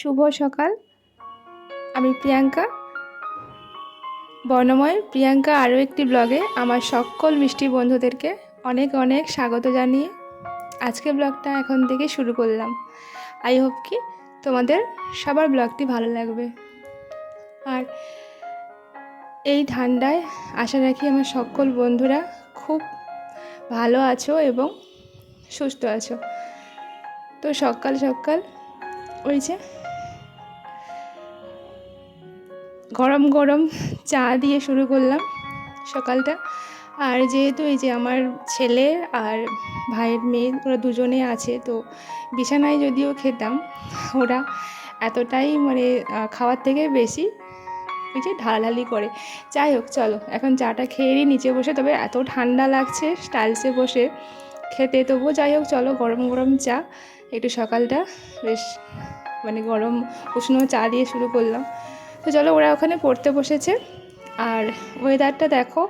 শুভ সকাল। আমি প্রিয়াঙ্কা। বর্ণময় প্রিয়াঙ্কা আরও একটি ব্লগে আমার সকল মিষ্টি বন্ধুদেরকে অনেক অনেক স্বাগত জানিয়ে আজকে ব্লগটা এখন থেকে শুরু করলাম। আই হোপ কি তোমাদের সবার ব্লগটি ভালো লাগবে। আর এই ঠান্ডায় আশা রাখি আমার সকল বন্ধুরা খুব ভালো আছো এবং সুস্থ আছো। তো সকাল সকাল ওই যে গরম গরম চা দিয়ে শুরু করলাম সকালটা। আর যেহেতু এই যে আমার ছেলে আর ভাইয়ের মেয়ে, ওরা দুজনে আছে, তো বিছানায় যদিও খেতাম, ওরা এতটাই মানে খাওয়ার থেকে বেশি ওই যে ঢালাঢালি করে। যাই হোক, চলো, এখন চাটা খেয়ে নিই, নিচে বসে, তবে এত ঠান্ডা লাগছে স্টাইলসে বসে খেতে, তবুও যাই হোক, চলো, গরম গরম চা। একটু সকালটা, বেশ মানে গরম উষ্ণ চা দিয়ে শুরু করলাম। তো চলো ওরা ওখানে পড়তে বসেছে। আর ওয়েদারটা দেখো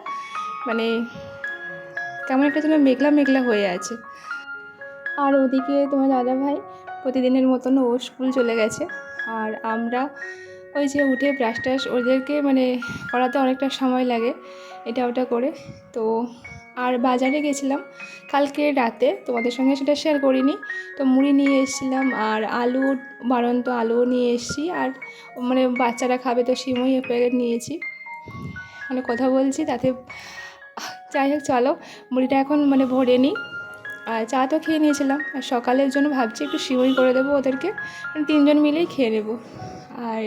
মানে কেমন একটা যেন মেঘলা মেঘলা হয়ে আছে। আর ওদিকে তোমার দাদা ভাই প্রতিদিনের মতন ও স্কুল চলে গেছে। আর আমরা ওই যে উঠে ব্রাশ টাশ ওদেরকে মানে করাতে অনেকটা সময় লাগে, এটা ওটা করে। তো আর বাজারে গেছিলাম কালকে রাতে, তোমাদের সঙ্গে সেটা শেয়ার করিনি। তো মুড়ি নিয়ে এসেছিলাম আর আলু, বাড়ন্ত আলুও নিয়ে এসেছি আর মানে বাচ্চারা খাবে তো সিমই প্যাকেট নিয়েছি। মানে কথা বলছি তাতে, যাই হোক চলো, মুড়িটা এখন মানে ভরে নিই। আর চা তো খেয়ে নিয়েছিলাম, আর সকালের জন্য ভাবছি একটু সিমই করে দেবো ওদেরকে। মানে তিনজন মিলেই খেয়ে নেব। আর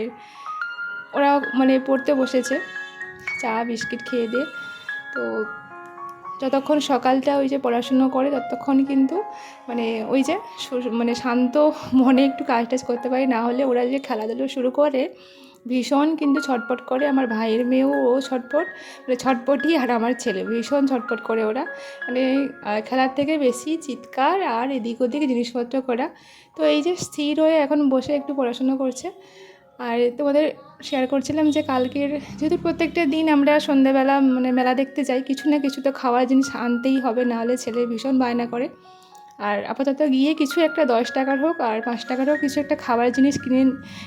ওরা মানে পড়তে বসেছে, চা, বিস্কিট খেয়ে দিয়ে। তো যতক্ষণ সকালটা ওই যে পড়াশুনো করে, ততক্ষণ কিন্তু মানে ওই যে মানে শান্ত মনে একটু কাজ টাজ করতে পারি। না হলে ওরা যে খেলাধুলো শুরু করে, ভীষণ কিন্তু ছটপট করে আমার ভাইয়ের মেয়েও ও ছটপট মানে ছটপটই আর আমার ছেলে, ভীষণ ছটপট করে ওরা। মানে খেলার থেকে বেশি চিৎকার আর এদিক ওদিক জিনিসপত্র করা। তো এই যে স্থির হয়ে এখন বসে একটু পড়াশুনো করছে। আর তোমাদের শেয়ার করছিলাম যে কালকের, যেহেতু প্রত্যেকটা দিন আমরা সন্ধ্যাবেলা মানে মেলা দেখতে যাই, কিছু না কিছু তো খাওয়ার জিনিস আনতেই হবে, নাহলে ছেলে ভীষণ বায়না করে। আর আপাতত গিয়ে কিছু একটা দশ টাকার হোক আর পাঁচ টাকার হোক কিছু একটা খাবার জিনিস কিনে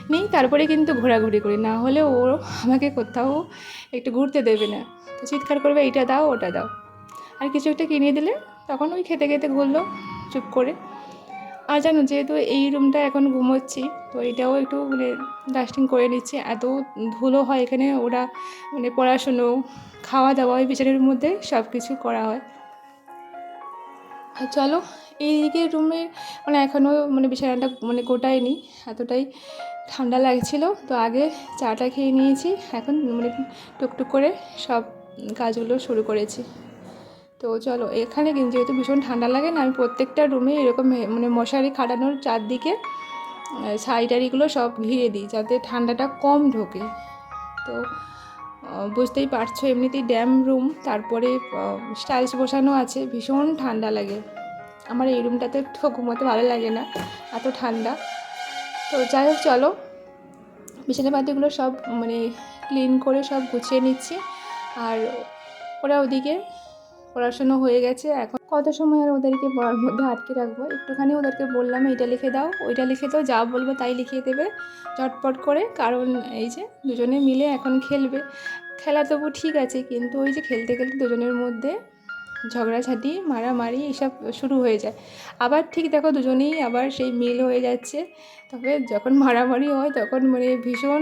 নিই, তারপরে কিন্তু ঘোরাঘুরি করি। না হলে ও আমাকে কোথাও একটু ঘুরতে দেবে না। তো চিৎকার করবে, এইটা দাও, ওটা দাও। আর কিছু একটা কিনে দিলে তখন ওই খেতে খেতে ঘুরলো, চুপ করে। আর জানো, যেহেতু এই রুমটা এখন ঘুমোচ্ছি, তো এটাও একটু মানে ডাস্টিং করে নিচ্ছি। এত ধুলো হয় এখানে, ওরা মানে পড়াশুনো খাওয়া দাওয়া ওই বিছানার মধ্যে সব কিছু করা হয়। চলো, এইদিকে রুমে মানে এখনও মানে বিছানাটা মানে গোটায়নি, এতটাই ঠান্ডা লাগছিল। তো আগে চাটা খেয়ে নিয়েছি, এখন মানে টুকটুক করে সব কাজগুলো শুরু করেছি। তো চলো, এখানে কিন্তু যেহেতু ভীষণ ঠান্ডা লাগে না, আমি প্রত্যেকটা রুমে এরকম মানে মশারি খাটানোর চারদিকে টাড়িগুলো সব ঘিরে দিই যাতে ঠান্ডাটা কম ঢোকে। তো বুঝতেই পারছ, এমনিতেই ড্যাম রুম তারপরে স্টাইলস বসানো আছে, ভীষণ ঠান্ডা লাগে। আমার এই রুমটাতে তো ঘুমোতে ভালো লাগে না, এত ঠান্ডা। তো যাই হোক, চলো বিছানাপাতিগুলো সব মানে ক্লিন করে সব গুছিয়ে নিচ্ছি। আর ওরা ওদিকে পড়াশুনো হয়ে গেছে, এখন কত সময় আর ওদেরকে পড়ার মধ্যে আটকে রাখব? একটুখানি ওদেরকে বললাম, এইটা লিখে দাও। ওইটা লিখে দাও, যা বলব তাই লিখিয়ে দেবে, চটপট করে, কারণ এই যে দুজনে মিলে এখন খেলবে। খেলা তবু ঠিক আছে, কিন্তু ওই যে খেলতে খেলতে দুজনের মধ্যে ঝগড়াঝাটি, মারামারি এসব শুরু হয়ে যায়। আবার ঠিক দেখো দুজনেই আবার সেই মিল হয়ে যাচ্ছে। তবে যখন মারামারি হয়, তখন মানে ভীষণ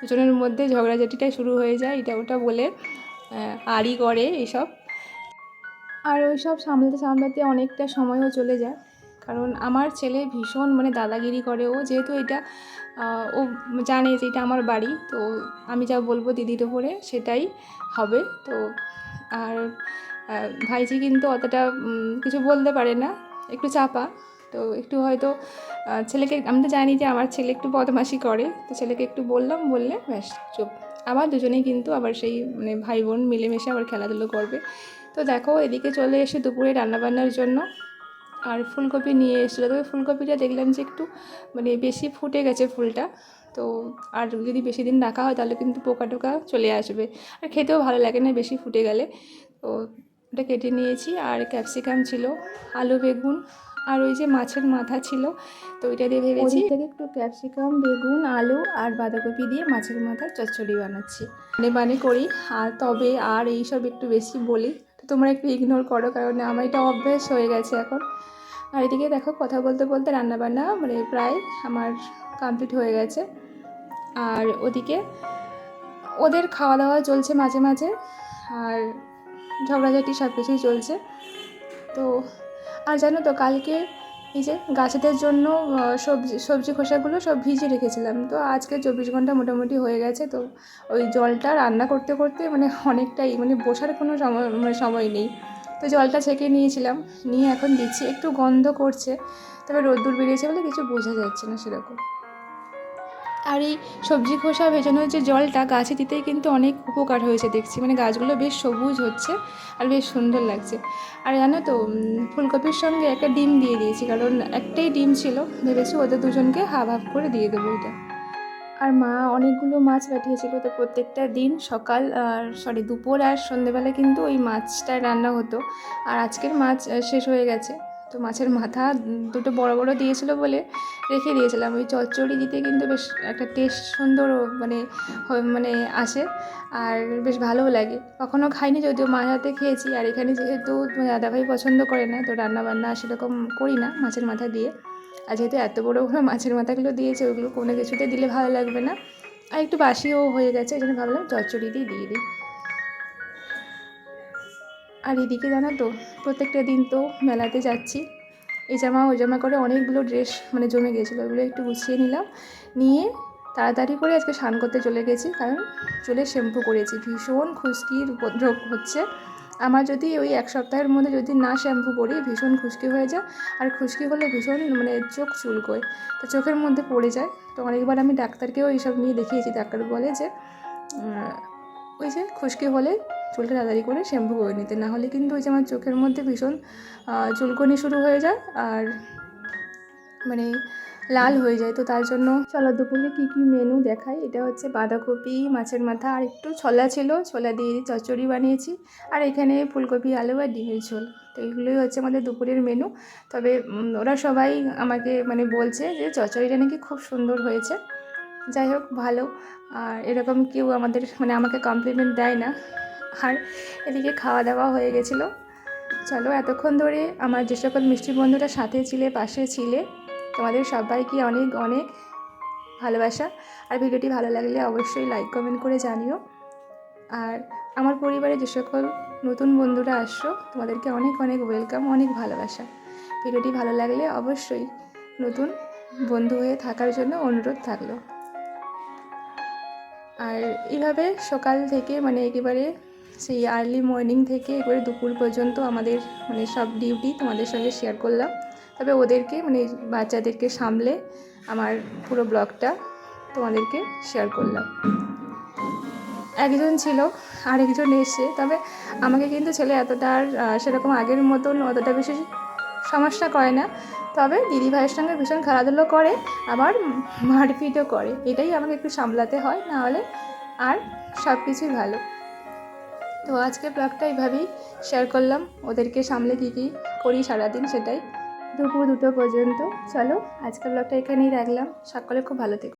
দুজনের মধ্যে ঝগড়াঝাটিটা শুরু হয়ে যায়, এটা ওটা বলে আড়ি করে এইসব আর ওই সব সামলাতে সামলাতে অনেকটা সময়ও চলে যায়। কারণ আমার ছেলে ভীষণ মানে দাদাগিরি করে। ও যেহেতু এটা ও জানে যে এটা আমার বাড়ি, তো আমি যা বলব দিদির ওপরে সেটাই হবে। তো আর ভাইজি কিন্তু অতটা কিছু বলতে পারে না, একটু চাপা। তো একটু হয়তো ছেলেকে, আমি তো জানি যে আমার ছেলে একটু বদমাশি করে। তো ছেলেকে একটু বললাম, বললে ব্যাস, চুপ। আবার দুজনেই কিন্তু আবার সেই মানে ভাই বোন মিলেমিশে আবার খেলাধুলো করবে। তো দেখো এদিকে চলে এসে দুপুরে রান্নাবান্নার জন্য আর ফুলকপি নিয়ে এসেছিল। তবে ফুলকপিটা দেখলাম যে একটু মানে বেশি ফুটে গেছে ফুলটা। তো আর যদি বেশি দিন রাখা হয় তাহলে কিন্তু পোকা টোকা চলে আসবে। আর খেতেও ভালো লাগে না বেশি ফুটে গেলে। তো ওটা কেটে নিয়েছি। আর ক্যাপসিকাম ছিল আলু বেগুন আর ওই যে মাছের মাথা ছিল তো ওইটা দিয়ে ভেবেছি থেকে একটু ক্যাপসিকাম বেগুন আলু আর বাঁধাকপি দিয়ে মাছের মাথার চচ্চড়ি বানাচ্ছি। মানে মানে করি। আর তবে আর এইসব একটু বেশি বলি তোমরা একটু ইগনোর করো কারণ আমার এটা অভ্যেস হয়ে গেছে এখন। আর এদিকে দেখো কথা বলতে বলতে রান্নাবান্না মানে প্রায় আমার কমপ্লিট হয়ে গেছে। আর ওদিকে ওদের খাওয়া দাওয়া চলছে মাঝে মাঝে আর ঝগড়াঝাটি সব কিছুই চলছে। তো আর জানো তো কালকে এই যে গাছেদের জন্য সবজি সবজি খোসাগুলো সব ভিজে রেখেছিলাম। তো আজকে চব্বিশ ঘণ্টা মোটামুটি হয়ে গেছে। তো ওই জলটা রান্না করতে করতে মানে অনেকটাই মানে বসার কোনো সময় মানে সময় নেই। তো জলটা ছেঁকে নিয়েছিলাম, নিয়ে এখন দিচ্ছি। একটু গন্ধ করছে, তবে রোদ্দুর বেরিয়েছে বলে কিছু বোঝা যাচ্ছে না সেরকম। আর এই সবজি খোসা ভেজানোর যে জলটা গাছে দিতেই কিন্তু অনেক উপকার হয়েছে দেখছি। মানে গাছগুলো বেশ সবুজ হচ্ছে আর বেশ সুন্দর লাগছে। আর জানো তো ফুলকপির সঙ্গে একটা ডিম দিয়ে দিয়েছি, কারণ একটাই ডিম ছিল, ভেবেছি ওদের দুজনকে হাফ হাফ করে দিয়ে দেবো এটা আর মা অনেকগুলো মাছ পাঠিয়েছিল তো প্রত্যেকটা দিন সকাল আর সরি দুপুর আর সন্ধেবেলা কিন্তু ওই মাছটা রান্না হতো। আর আজকের মাছ শেষ হয়ে গেছে। তো মাছের মাথা দুটো বড় বড় দিয়েছিল বলে রেখে দিয়েছিলাম। ওই চচ্চড়ি দিতে কিন্তু বেশ একটা টেস্ট সুন্দর মানে মানে আসে আর বেশ ভালোও লাগে। কখনো খাইনি যদিও মার হাতে খেয়েছি আর এখানে যেহেতু দাদাভাই পছন্দ করে না, তো রান্না বান্না সেরকম করি না মাছের মাথা দিয়ে। আর যেহেতু এত বড় বড় মাছের মাথাগুলো দিয়েছে, ওগুলো কোনো কিছুতে দিলে ভালো লাগবে না। আর একটু বাসিও হয়ে গেছে এই জন্য ভাবলাম চচ্চড়ি দিয়ে দিয়ে দিই। আর এদিকে জানো তো, প্রত্যেকটা দিন তো মেলাতে যাচ্ছি। এই জামা, ওই জামা করে অনেকগুলো ড্রেস মানে জমে গেছিল ওগুলো একটু গুছিয়ে নিলাম। নিয়ে তাড়াতাড়ি করে আজকে স্নান করতে চলে গেছি, কারণ চুলে শ্যাম্পু করেছি। ভীষণ খুশকির উপদ্রব হচ্ছে। আমার যদি ওই এক সপ্তাহের মধ্যে যদি না শ্যাম্পু করি ভীষণ খুশকি হয়ে যায়। আর খুশকি হলে ভীষণ মানে চোখ চুলকোয়, তো চোখের মধ্যে পড়ে যায়। তো অনেকবার আমি ডাক্তারকেও এইসব নিয়ে দেখিয়েছি, ডাক্তার বলে যে ওই যে খুশকি হলে চুলটা তাড়াতাড়ি করে শ্যাম্পু করে নিতে। না হলে কিন্তু ওই যে আমার চোখের মধ্যে ভীষণ চুলকনি শুরু হয়ে যায় আর মানে লাল হয়ে যায়। তো তার জন্য চলো দুপুরে কী কী মেনু দেখাই? এটা হচ্ছে বাঁধাকপি, মাছের মাথা আর একটু ছোলা ছিল। ছোলা দিয়ে চচ্চড়ি বানিয়েছি। আর এখানে ফুলকপি, আলু আর ডিমের ঝোল। তো এইগুলোই হচ্ছে আমাদের দুপুরের মেনু তবে ওরা সবাই আমাকে মানে বলছে যে চচ্চড়িটা নাকি খুব সুন্দর হয়েছে। যাই হোক, ভালো। আর এরকম কেউ আমাদের মানে আমাকে কমপ্লিমেন্ট দেয় না। আর এদিকে খাওয়া দাওয়া হয়ে গেছিল। চলো এতক্ষণ ধরে আমার যে সকল মিষ্টি বন্ধুরা সাথে ছিলে, পাশে ছিলে, তোমাদের সবাইকে অনেক অনেক ভালোবাসা। আর ভিডিওটি ভালো লাগলে অবশ্যই লাইক কমেন্ট করে জানিও। আর আমার পরিবারে যে সকল নতুন বন্ধুরা আসছো, তোমাদেরকে অনেক অনেক ওয়েলকাম অনেক ভালোবাসা। ভিডিওটি ভালো লাগলে অবশ্যই নতুন বন্ধু হয়ে থাকার জন্য অনুরোধ থাকল। আর এইভাবে সকাল থেকে মানে একেবারে সেই আর্লি মর্নিং থেকে একেবারে দুপুর পর্যন্ত আমাদের মানে সব ডিউটি তোমাদের সঙ্গে শেয়ার করলাম। তবে ওদেরকে মানে বাচ্চাদেরকে সামলে আমার পুরো ব্লগটা তোমাদেরকে শেয়ার করলাম। একজন ছিল, আরেকজন এসে, তবে আমাকে কিন্তু ছেলে এতটা আর সেরকম আগের মতন অতটা বেশি সমস্যা করে না। তবে দিদি ভাইয়ের সঙ্গে ভীষণ খেলাধুলো করে, আবার মারপিটও করে। এটাই আমাকে একটু সামলাতে হয় নাহলে আর সব কিছুই ভালো। তো আজকে ব্লগটা এইভাবেই শেয়ার করলাম। ওদেরকে সামলে কী কী করি সারাদিন সেটাই। দুপুর দুটো পর্যন্ত। চলো, আজকের ব্লগটা এখানেই রাখলাম। সকলে খুব ভালো থেকো।